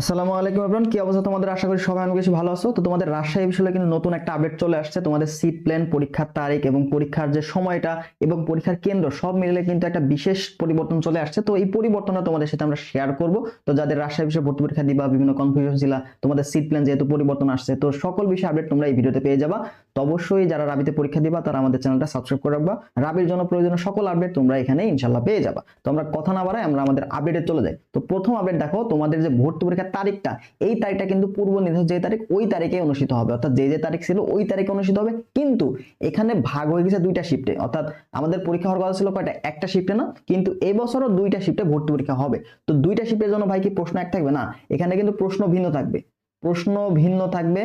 আসসালামু আলাইকুম এভরিওয়ান কি অবস্থা তোমাদের? আশা করি সবাই অনেক বেশি ভালো আছো। তো তোমাদের রাজশাহী বিষয়ে কিন্তু নতুন একটা আপডেট চলে আসছে। তোমাদের সিট প্ল্যান পরীক্ষার তারিখ এবং পরীক্ষার যে সময়টা এবং পরীক্ষার কেন্দ্র সব মিলে কিন্তু একটা বিশেষ পরিবর্তন চলে আসছে। তো এই পরিবর্তনটা তোমাদের সাথে আমরা শেয়ার করব। তো যাদের রাজশাহী বিষয়ে ভর্তি পরীক্ষা দিবা, বিভিন্ন কনফিউশন ছিল, তোমাদের সিট প্ল্যান যেহেতু পরিবর্তন আসছে, তো সকল বিষয়ে আপডেট তোমরা এই ভিডিওতে পেয়ে যাবা। তো অবশ্যই যারা রাবিতে পরীক্ষা দিবা, তারা আমাদের চ্যানেলটা সাবস্ক্রাইব করে রাখবা। রাবির জন্য প্রয়োজনীয় সকল আপডেট তোমরা এখানে ইনশাল্লাহ পেয়ে যাবা। তো আমরা কথা না বাড়াই আমরা আমাদের আপডেটে চলে যাই। তো প্রথম আপডেট দেখো, তোমাদের যে ভর্তি পরীক্ষার তারিখটা, এই তারিখটা কিন্তু পূর্ব নির্ধারিত যে তারিখ, ওই তারিখে অনুষ্ঠিত হবে। অর্থাৎ যে যে তারিখ ছিল, ওই তারিখে অনুষ্ঠিত হবে। কিন্তু এখানে ভাগ হয়ে গেছে দুইটা শিফটে অর্থাৎ আমাদের পরীক্ষা হওয়ার কথা ছিল কয়টা? একটা শিফটে না? কিন্তু এবছরও দুইটা শিফটে ভর্তি পরীক্ষা হবে। তো দুইটা শিফটের জন্য ভাই কি প্রশ্ন এক থাকবে? না, এখানে কিন্তু প্রশ্ন ভিন্ন থাকবে। প্রশ্ন ভিন্ন থাকবে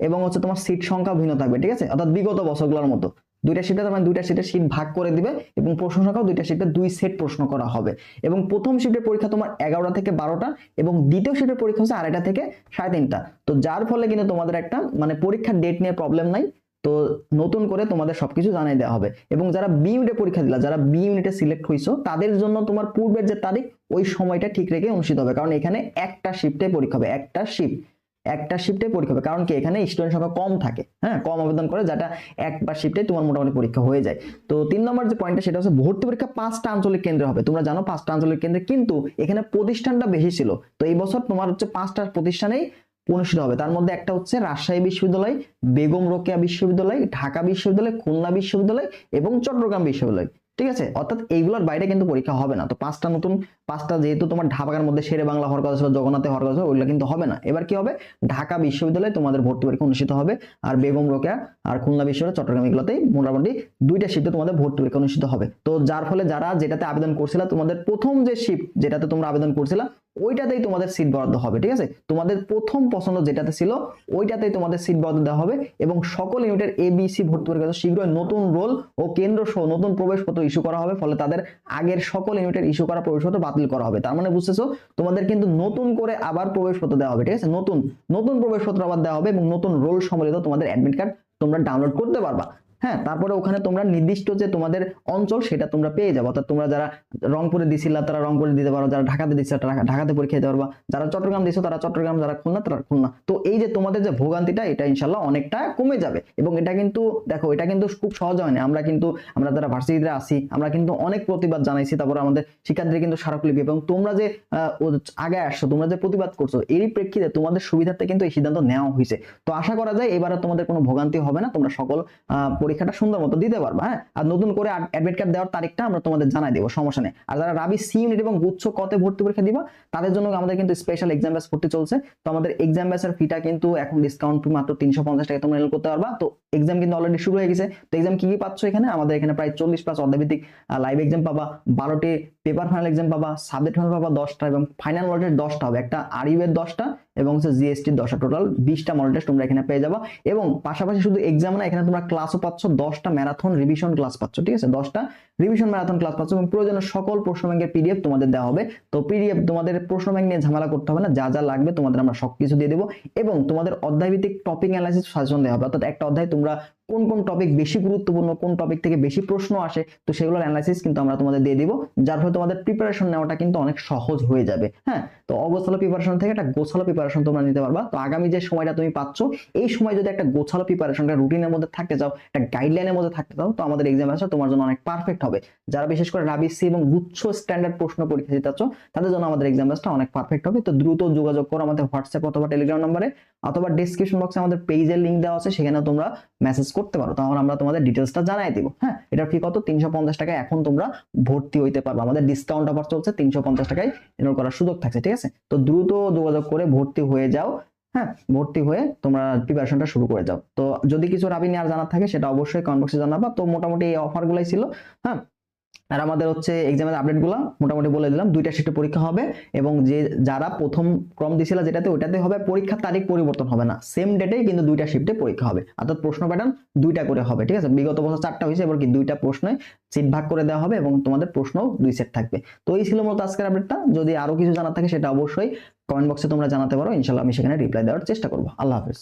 এবং হচ্ছে তোমার সিট সংখ্যা ভিন্ন থাকবে, ঠিক আছে? অর্থাৎ বিগত বছরগুলোর মতো। দুইটা শিটে তার মানে দুইটা শিটে সিট ভাগ করে দিবে এবং প্রশ্ন সংখ্যাও দুইটা শিটে দুই সেট প্রশ্ন করা হবে। এবং প্রথম শিফটের পরীক্ষা তোমার এগারোটা থেকে বারোটা এবং দ্বিতীয় শিফটের পরীক্ষা হচ্ছে আড়াইটা থেকে সাড়ে তিনটা। তো যার ফলে কিন্তু তোমাদের একটা মানে পরীক্ষার ডেট নিয়ে প্রবলেম নাই। তো নতুন করে তোমাদের সবকিছু জানিয়ে দেওয়া হবে। এবং যারা বি ইউনিটে পরীক্ষা দিলা, যারা বি ইউনিটে সিলেক্ট হয়েছো তাদের জন্য তোমার পূর্বের যে তারিখ, ওই সময়টা ঠিক রেখে অনুষ্ঠিত হবে। কারণ এখানে একটা শিফটে পরীক্ষা হবে, একটা শিফট একটা শিফটে পরীক্ষা হবে। কারণ কি? এখানে স্টুডেন্ট সংখ্যা কম থাকে। হ্যাঁ? কম আবেদন করে, যেটা একবার শিফটে তোমার মোটামুটি পরীক্ষা হয়ে যায়। তো তিন নম্বর যে পয়েন্টটা সেটা হচ্ছে ভর্তি পরীক্ষা পাঁচটা আঞ্চলিক কেন্দ্রে হবে। তোমরা জানো পাঁচটা আঞ্চলিক কেন্দ্রে কিন্তু এখানে প্রতিষ্ঠানটা বেশি ছিল। তো এই বছর তোমার হচ্ছে পাঁচটা প্রতিষ্ঠানেই অনুষ্ঠিত হবে। তার মধ্যে একটা হচ্ছে রাজশাহী বিশ্ববিদ্যালয়, বেগম রোকেয়া বিশ্ববিদ্যালয়, ঢাকা বিশ্ববিদ্যালয়, খুলনা বিশ্ববিদ্যালয় এবং চট্টগ্রাম বিশ্ববিদ্যালয়। ঠিক আছে? অর্থাৎ এইগুলোর বাইরে কিন্তু পরীক্ষা হবে না। তো পাঁচটা নতুন, পাঁচটা যেহেতু তোমার ঢাকার মধ্যে শেরে বাংলা হওয়ার কথা ছিল, জগন্নাথে হওয়ার কথা ওইগুলো কিন্তু হবে না। এবার কি হবে? ঢাকা বিশ্ববিদ্যালয়ে তোমাদের ভর্তি পরীক্ষা অনুষ্ঠিত হবে আর বেগম রোকেয়া আর খুলনা বিশ্ববিদ্যালয়, চট্টগ্রাম এগুলোতেই মোটামুটি দুইটা শিফটে তোমাদের ভর্তি পরীক্ষা অনুষ্ঠিত হবে। তো যার ফলে যারা যেটাতে আবেদন করছিলা, তোমাদের প্রথম যে শিফট যেটাতে তোমরা আবেদন করছিলা ওইটাতেই তোমাদের সিট বরাদ্দ হবে, ঠিক আছে? তোমাদের প্রথম পছন্দ যেটাতে ছিল, ওইটাতেই তোমাদের সিট বরাদ্দ দেওয়া হবে এবং সকল ইউনিটের এ বি সি ভর্তি পরীক্ষা শীঘ্রই নতুন রোল ও কেন্দ্র সহ নতুন প্রবেশপত্র ইস্যু করা হবে, ফলে তাদের আগের সকল ইউনিটের ইস্যু করা প্রবেশপত্র বাতিল করা হবে। তার মানে বুঝতেছো, তোমাদের কিন্তু নতুন করে আবার প্রবেশপত্র দেওয়া হবে, ঠিক আছে? নতুন নতুন প্রবেশপত্র আবার দেওয়া হবে এবং নতুন রোল সম্বলিত তোমাদের অ্যাডমিট কার্ড তোমরা ডাউনলোড করতে পারবা। হ্যাঁ তারপরে ওখানে তোমরা নির্দিষ্ট যে তোমাদের অঞ্চল সেটা তোমরা পেয়ে যাব। অর্থাৎ তোমরা যারা রংপুরে দিছিলা তারা রংপুরে দিতে পারো যারা ঢাকাতে দিচ্ছে ঢাকাতে পরীক্ষা দিতে পারবা। যারা চট্টগ্রাম দিছো তারা চট্টগ্রাম যারা খুলনা তারা খুলনা। তো এই যে তোমাদের যে ভোগান্তিটা এটা ইনশাল্লাহ অনেকটা কমে যাবে। এবং এটা কিন্তু দেখো এটা কিন্তু খুব সহজ হয় না। আমরা কিন্তু আমরা যারা ভার্সিটিতে আসি আমরা কিন্তু অনেক প্রতিবাদ জানাইছি তারপরে আমাদের শিক্ষার্থীরা কিন্তু স্মারকলিপি। এবং তোমরা যে আগে আসছো তোমরা যে প্রতিবাদ করছ এরই প্রেক্ষিতে তোমাদের সুবিধার্থে কিন্তু এই সিদ্ধান্ত নেওয়া হয়েছে তো আশা করা যায় এবারে তোমাদের কোনো ভোগান্তি হবে না। তোমরা সকল আহ, পরীক্ষাটা সুন্দর মতো দিতে পারব হ্যাঁ? আর নতুন করে অ্যাডমিট কার্ড দেওয়ার তারিখটা আমরা তোমাদের জানাই দেবো, সমস্যা নেই। আর যারা রাবি সি ইউনিট এবং গুচ্ছ কতে ভর্তি পরীক্ষা দিবা, তাদের জন্য আমাদের কিন্তু স্পেশাল এক্সাম ব্যাস ভর্তি চলছে। তো আমাদের এক্সাম ব্যাসের ফিটা কিন্তু এখন ডিসকাউন্ট মাত্র তিনশো পঞ্চাশ টাকা তোমরা করতে পারবা। তো এক্সাম কিন্তু অলরেডি শুরু হয়ে গেছে। তো এক্সাম কি কি পাচ্ছ এখানে? আমাদের এখানে প্রায় চল্লিশ প্লাস অর্ধভিত্তিক লাইভ এক্সাম পাবা। বারোটি পেপার ফাইনাল এক্সাম পাবা সাবজেক্ট ফাইনাল পাবা দশটা এবং ফাইনাল মডেল দশটা হবে। একটা আর ইউ এর দশটা এবং হচ্ছে জিএসটির দশটা। টোটাল বিশটা মডেল টেস্ট তোমরা এখানে পেয়ে যাবা এবং পাশাপাশি শুধু এক্সাম না, এখানে তোমরা ক্লাসও পাচ্ছ, দশটা ম্যারাথন রিভিশন ক্লাস পাচ্ছ, ঠিক আছে? দশটা রিভিশন ম্যারাথন ক্লাস পাচ্ছ এবং প্রয়োজনীয় সকল প্রশ্ন ব্যাংকের পিডিএফ তোমাদের দেওয়া হবে। তো পিডিএফ তোমাদের প্রশ্ন ব্যাংক নিয়ে ঝামেলা করতে হবে না, যা যা লাগবে তোমাদের আমরা সব কিছু দিয়ে দেবো এবং তোমাদের অধ্যায়ভিত্তিক টপিক অ্যানালাইসিস সাজেশন দেওয়া হবে। অর্থাৎ একটা অধ্যায় তোমরা কোন কোন টপিক বেশি গুরুত্বপূর্ণ, কোন টপিক থেকে বেশি প্রশ্ন আসে, তো সেগুলোর অ্যানালাইসিস কিন্তু আমরা তোমাদের দিয়ে দিব। যার ফলে তোমাদের প্রিপারেশন নেওয়াটা কিন্তু অনেক সহজ হয়ে যাবে। হ্যাঁ? তো অগোছালো প্রিপারেশন থেকে একটা গোছালো প্রিপারেশন তোমরা নিতে পারবা। তো আগামী যে সময়টা তুমি পাচ্ছ, এই সময় যদি একটা গোছালো প্রিপারেশনটা রুটিনের মধ্যে থাকতে চাও, একটা গাইডলাইনের মধ্যে থাকতে চাও, তো আমাদের এক্সাম আছে, তোমার জন্য অনেক পারফেক্ট হবে। যারা বিশেষ করে রাবিসি এবং গুচ্ছ স্ট্যান্ডার্ড প্রশ্ন পরীক্ষা দিতে চাচ্ছ, তাদের জন্য আমাদের এক্সাম ব্যাচটা অনেক পারফেক্ট হবে। তো দ্রুত যোগাযোগ করো আমাদের হোয়াটসঅ্যাপ অথবা টেলিগ্রাম নম্বরে অথবা ডিসক্রিপশন বক্সে আমাদের পেজের লিঙ্ক দেওয়া আছে সেখানে তোমরা মেসেজ করতে পারো, তখন আমরা তোমাদের ডিটেলসটা জানাই দিব। হ্যাঁ এটার ফি কত? তিনশো পঞ্চাশ টাকায় এখন তোমরা ভর্তি হইতে পারবে। আমাদের ডিসকাউন্ট অফার চলছে, তিনশো পঞ্চাশ টাকায় এনরোল করার সুযোগ থাকছে, ঠিক আছে? তো দ্রুত যোগাযোগ করে ভর্তি হয়ে যাও হ্যাঁ ভর্তি হয়ে তোমরা প্রিপারেশনটা শুরু করে যাও। তো যদি কিছু রাবি নিয়ে আর জানার থাকে, সেটা অবশ্যই কমেন্ট বক্সে জানাবা। তো মোটামুটি এই অফারগুলাই ছিল হ্যাঁ আর আমাদের হচ্ছে এক্সামের আপডেটগুলো মোটামুটি বলে দিলাম। দুইটা শিফটে পরীক্ষা হবে এবং যে, যারা প্রথম ক্রম দিছিল যেটাতে ওটাতে হবে, পরীক্ষার তারিখ পরিবর্তন হবে না। সেম ডেটেই কিন্তু দুইটা শিফটে পরীক্ষা হবে। অর্থাৎ প্রশ্ন প্যাটার্ন দুইটা করে হবে, ঠিক আছে? বিগত বছর চারটা হয়েছে, এবার কি দুইটা প্রশ্নে সিট ভাগ করে দেওয়া হবে এবং তোমাদের প্রশ্ন দুই সেট থাকবে। তো এই ছিল মূলত আজকের আপডেটটা যদি আরও কিছু জানার থাকে সেটা অবশ্যই কমেন্ট বক্সে তোমরা জানাতে পারো। ইনশাল্লাহ আমি সেখানে রিপ্লাই দেওয়ার চেষ্টা করব। আল্লাহ হাফেজ।